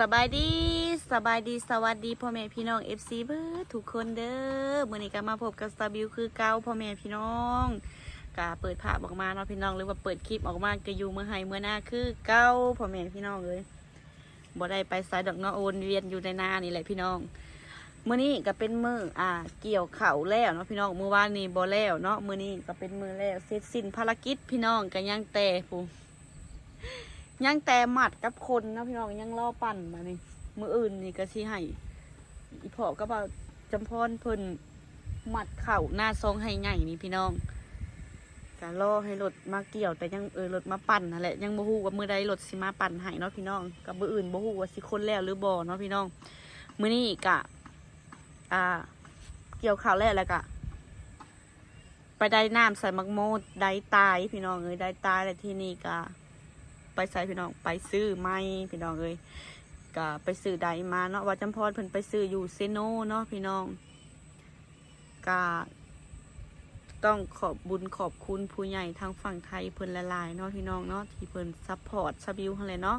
สบายดีสบายดีสวัสดีพ่อแม่พี่น้อง FC เบิร์ทุกคนเด้อมื่อนี้ก็มาพบกับสตาบิวคือเก้าพ่อแม่พี่น้องกาเปิดภาพออกมาเนาะพี่น้องหรือว่าเปิดคลิปออกมาก็อยู่เมื่อไห้เมื่อหน้าคือเก้าพ่อแม่พี่น้องเลยบ่ได้ไปสายดอกเนาะโอนเวียนอยู่ในหน้านี่แหละพี่น้องมื่อนี้ก็เป็นมืออ่า เกี่ยวเข่าแล้วเนาะพี่น้องเมื่อวานนี้บ่แล้วเนาะมื่อนี้ก็เป็นมือแล้วเสร็จสิ้นภารกิจพี่น้องก็ยังแต่ผู้ ยังแต่หมัดกับคนนะพี่น้องยังล่อปั่นมานี่มืออื่นนี่ก็ชี้ให้อีพอก็บ่าจำพรเพิ่นหมัดเข่าหน้าซองให้ใหญ่นี่พี่น้องก็ล่อให้รถมาเกี่ยว แต่ยังเออรถมาปั่นนั่นแหละยังบ่ฮู้ว่ามือใดรถสิมาปั่นให้เนาะพี่น้องกับมืออื่นบ่ฮู้ว่าสิคนแล้วหรือบ่เนาะพี่น้องมื้อนี้กะอ่า เกี่ยวข่าวแล้วแล้วกะไปได้น้ำใส่มักโมดได้ตายพี่น้องเอ้ยได้ตายแล้วที่นี่กะ ไปใส่พี่น้องไปซื้อไม้พี่น้องเอ้ยก็ไปซื้อใดมาเนาะว่าจำพรเพิ่นไปซื้ออยู่เซโนเนาะพี่น้องก็ต้องขอบบุญขอบคุณผู้ใหญ่ทางฝั่งไทยเพิ่นละลายเนาะพี่น้องเนาะที่เพิ่นซัพพอร์ตซาบิวหั่นแหละเนาะ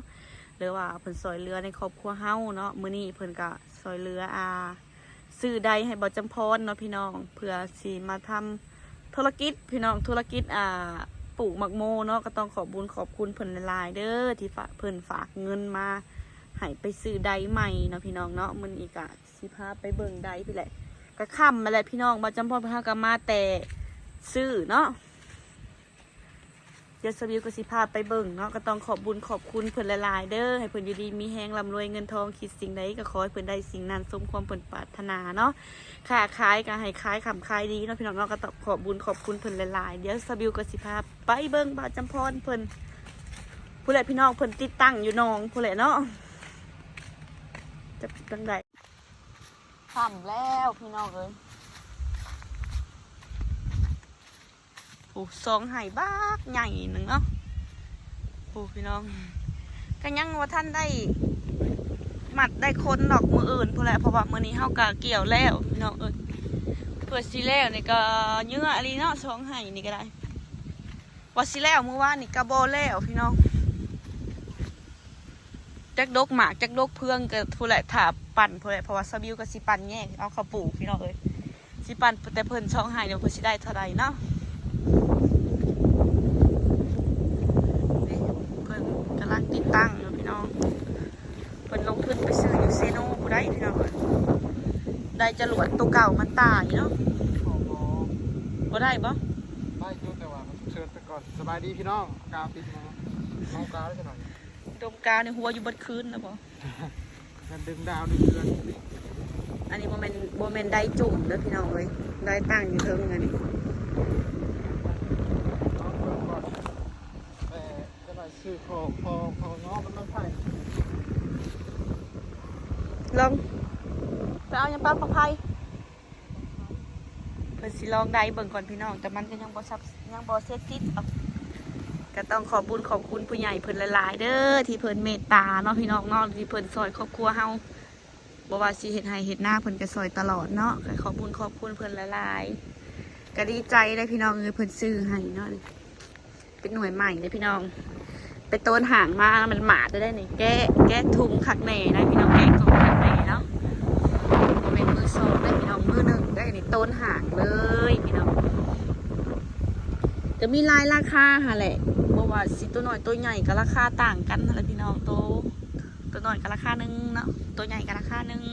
หรือว่าเพิ่นซอยเรือในครอบครัวเฮาเนาะมื้อนี้เพิ่นก็ซอยเรืออาซื้อใดให้บ่จำพรเนาะพี่น้องเพื่อสิมาทำธุรกิจพี่น้องธุรกิจอ่า ปลูกหมักโมเนาะก็ต้องขอบบุญขอบคุณเพิ่นลายเด้อที่ฝากเพิ่นฝากเงินมาให้ไปซื้อไดใหม่เนาะพี่น้องเนาะมันอีกอะสิพาไปเบิ่งไดไปแหละก็ค่ำมาแหละพี่น้องมาจำพ่อพากันมาแต่ซื้อเนาะ ดี๋ยวสวิวก็สิพาไปเบิ่งเนาะก็ต้องขอบบุญขอบคุณเพิ่นหลายๆเด้อให้เพิ่นอยู่ดีมีแฮงร่ำรวยเงินทองคิดสิ่งใดก็ขอให้เพิ่นได้สิ่งนั้นสมความเพิ่นปรารถนาเนาะค่าขายก็ให้ขายคำขายดีเนาะพี่น้องเนาะก็ต้องขอบบุญขอบคุณเพิ่นหลายๆเดี๋ยวสบิวก็สิพาไปเบิ่งบาทจำพรเพิ่นผู้ใดพี่น้องเพิ่นติดตั้งอยู่นองผู้ใดเนาะจะจังไดทำแล้วพี่น้องเอ้ย โอ้สองไห่บ้ากใหญ่หนึ่งเนาะโอ้พี่น้องก็ยังว่าท่านได้หมัดได้คนดอกมืออื่นพอแหละเพราะว่ามือนี้เฮากะเกี่ยวแล้วพี่น้องเอ้ยเพื่อสิแล้วนี่ก็เยื่ออะไรเนาะสองไห้นี่ก็ได้ว่าสิแล้วเมื่อวานนี่กะโบแล้วพี่น้องจักดกหมากจักดกเพื่องก็ผู้แหละถาปั่นผู้แหละเพราะว่าสบิวก็สิปั่นแยกเอาเข้าปลูกพี่น้องเอ้ยสิปั่นแต่เพิ่นช่องไห้เดี๋ยวเพิ่นสิได้เท่าไหร่เนาะนี่เพิ่น กำลังติดตั้งอยู่พี่น้องเพิ่นลงทุนไปซื้ออยู่เซโนกูได้พี่น้องเอ้ยได้จรวดตัวเก่ามันตายเนาะโอ้โหบ่ได้บ่ได้จุดแต่ว่ามันเชิญไปก่อนสบายดีพี่น้องกาวปิดมาเมากาวได้หน่อยดมกาวในหัวอยู่เบดคืนแล้วบ่กันดึงดาวดึงเดือนอันนี้บ่แม่นบ่แม่นได้จุ่มเด้อพี่น้องเอ้ยได้ตั้งอยู่เทิงอันนี้ เอาเปิดก่อนแต่ จะไปซื้อของพอพอง้อมันต้องไผ่ลองไปเอายังปลาปลาไผเพิ่นสิลองได้เบิ่งก่อนพี่น้อง แต่มันก็ยังบ่ซับยังบ่เสร็จสิ้นก็ต้องขอบบุญขอบคุณผู้ใหญ่เพิ่นหลายๆเด้อที่เพิ่นเมตตาเนาะพี่น้องเนาะที่เพิ่นซอยครอบครัวเฮาบ่ว่าสิเฮ็ดให้เฮ็ดหน้าเพิ่นก็ซอยตลอดเนาะก็ขอบคุณขอบคุณเพิ่นหลายๆก็ดีใจได้พี่น้องเอ้ยเพิ่นซื้อให้เนาะเป็นหน่วยใหม่เลยพี่น้อง ไปโตนห่างมามันหมาดได้นี่แก้แก้ทุงคักแหน่ได้พี่น้องแก้กล่องคักแหน่เนาะบ่แม่นมือสองได้พี่น้องมือหนึ่งได้นี่โตนห่างเลยพี่น้องจะมีลายราคาหะแหละบ่ว่าสิตัวหน้อยตัวใหญ่ก็ราคาต่างกันนะพี่น้องโตตัวหน้อยก็ราคาหนึ่งเนาะตัวใหญ่ก็ราคาหนึ่ง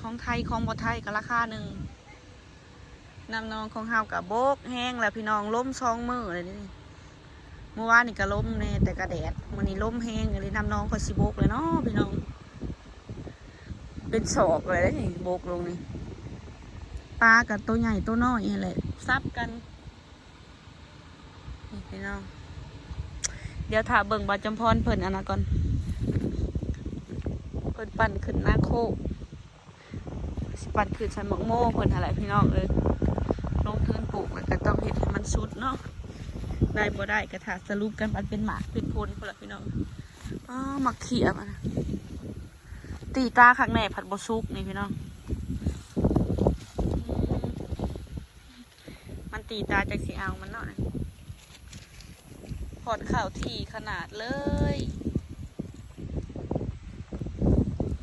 ของไทยของบ่ไทยก็ราคาหนึ่งน้ำนองของเฮากับโบกแห้งแล้วพี่น้องล้มซองมือเลยนี่ เมื่อวานนี่ก็ล้มแน่แต่ก็แดดวันนี้ล้มแห้งเลยน้ำน้องก็สิโบกเลยเนาะพี่น้อง เป็นศอกเลยนี่โบกลงนี่ปลากับตัวใหญ่ตัวน้อยนี่แหละซับกันนี่พี่น้อง เดี๋ยวถ่าเบิ่งบาจำพรเพิ่นอันนะก่อนเพิ่นปั่นขึ้นหน้าโคกสิปั่นขึ้นใส่หมกโม่เพิ่นอะไรพี่น้องเลยลงทุนปลูกแล้วก็ต้องเฮ็ดให้มันสุดเนาะ ได้บ่ได้กระถาสรุปกันมันเป็นหมากเป็นพลคนละพี่น้องอ๋อหมักเขียมันตีตาข้างในผัดบะซุกนี่พี่น้อง มันตีตาจากสีเอามันเนาะนพอดข่าวทีขนาดเลย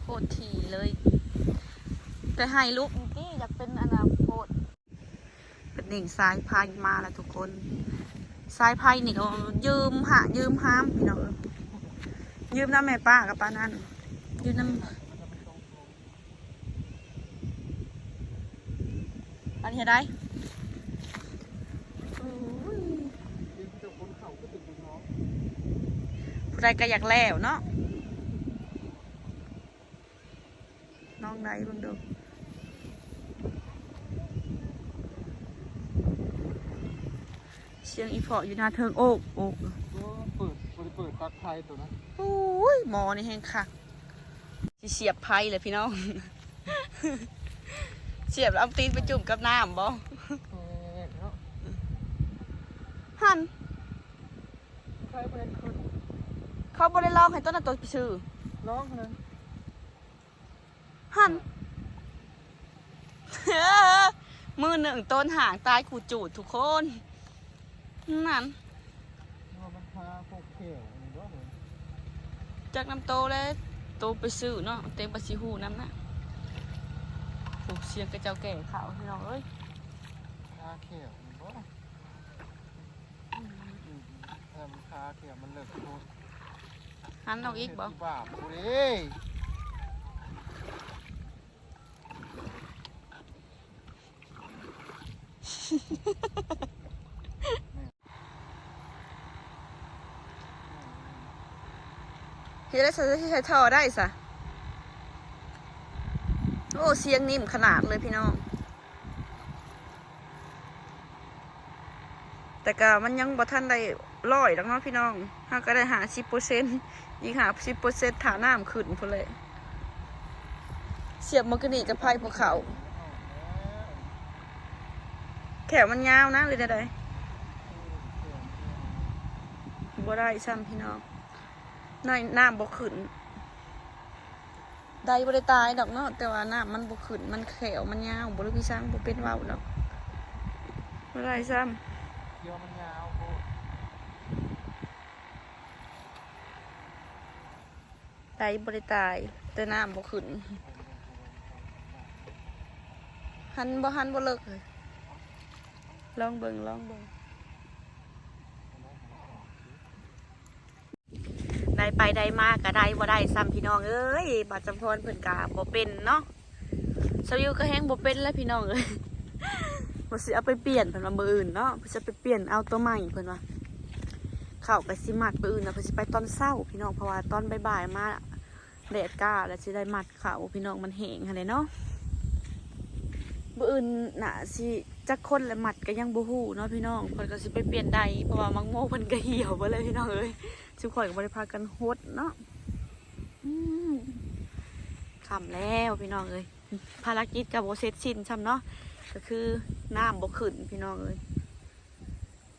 โคตรทีเลย แต่ให้ลูกนี่อยากเป็นอนาคตเป็นหนึ่งสายพายมาแล้วทุกคน สายไพายนี่ก็ยืมหายืมห้ามพี่น้องยืมน้ำแม่ป้ากับป้านั่นยืมน้ำอันนี้ได้โอ้ยยิงเจ้าคนเข่าก็ติดบุญน้องผู้ใดก็อยากแล้วเนาะน้องใดเบิ่งดู เสียงอีพออยู่หน้าเทิงโอกโอกก็เปิดเปิดเปิดปลั๊กไฟตัวนั้นโอ้ยหมอนี่แห้งคักสิเสียบไพ่เลยพี่น้อง เสียบแล้วเอาตีนไปจุ่มกับน้ำบ่เออเนาะหันใครเป็นคนเขาบ่ได้ลองให้ต้นนั้นตัวไปซื้อน้องคนนั้นหันมือหนึ่งต้นห่างตายขูดจูดทุกคน นั่นว่ามันพาพวกเขียวนี่ก็เลยจากน้ำโตแล้วโตไปซื้อเนาะเต็มปะสิหูน้ำนะถูกเสียงกระเจ้าแก่ขาวพี่น้องเอ้ยพาเขียวนี่ก็ถ้ามันพาเขียวมันเลิกโคตรหันออกอีกบ่บาปกูดิเฮ็ ดได้ใส่ใช้ท่อได้สะโอ้เสียงนิ่มขนาดเลยพี่น้อง แต่ก็มันยังบ่ทันได้ร้อยดอกเนาะพี่น้องถ้าก็ได้หาสิบเปอร์เซ็นต์อีกหาสิบเปอร์เซ็นต์ถานน้ำขึ้นพุ่นเลยเสียบมันก็นี่กับไพ่ภูเขา แขวมันยาวนะหรือไดบ่ได้ซ้ำพี่น้อง น้อยน้ำบ่ขึ้นได้บ่ได้ตายดอกเนาะแต่ว่าน้ำมันบ่ขึ้นมันแขวมันยาวบ่ได้พี่ช้างบเป็นว้าดอกบ่ได้ซ้ำเดี๋ยวมันยาวโคตรตายบริตาย แต่น้ำบ่ขึ้นหันบ่หันบ่เลิกเลยลองเบิ่งลองเบิ่ง ได้ไปได้มากก็ได้บ่ได้ซ้ำพี่น้องเอ้ยบาดจำพรเพิ่นกะบ่เป็นเนาะสวิวก็แห้งบ่เป็นแล้วพี่น้องเอ้ยบ่สิเอาไปเปลี่ยนเพิ่นว่ามื้ออื่นเนาะเพิ่นจะไปเปลี่ยนเอาตัวใหม่เพิ่นว่าเข้าไปสิมัดปืนนะเพื่อสิไปตอนเศร้าพี่น้องเพราะว่าตอนบ่ายๆมาแดดกล้าแล้วสิได้มัดเขาพี่น้องมันแห้งหั่นแหละเนาะบือื่นน่ะสิจักคนและมัดก็ยังบ่ฮู้เนาะพี่น้องเพิ่นก็สิไปเปลี่ยนใดเพราะว่ามังโม่เพิ่นก็เหี่ยวไปเลยพี่น้องเอ้ย สิข่อยก็บ่ได้พากันโฮดเนาะอืมค่ำแล้วพี่น้องเอ้ยภารกิจก็บ่เสร็จสิ้นซ้ำเนาะก็คือน้ำบ่ขึ้นพี่น้องเอ้ย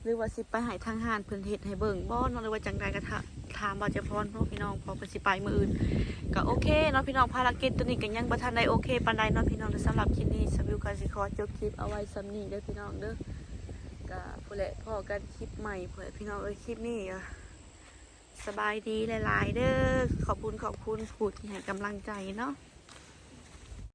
หรือว่าสิไปหายทางหานเพิ่นเฮ็ดให้เบิ่งบ่เนาหรือว่าจังใดก็ถาถามบ่าจะพรเนาะพี่น้องพอเพิ่นสิไปมืออื่นก็โอเคเนาะพี่น้องภารกิจตัวนี้ก็ยังบ่ทันได้โอเคปานใดเนาะพี่น้องสำหรับคลิปนี้สวิวก็สิขอจบคลิปเอาไว้สำนี้เด้อพี่น้องเด้อก็ผู้แหละพอกันคลิปใหม่เพื่อพี่น้องเอ้ยคลิปนี้ก็ สบายดีหลาย ๆ เด้อขอบคุณขอบคุณผูดให้กำลังใจเนาะ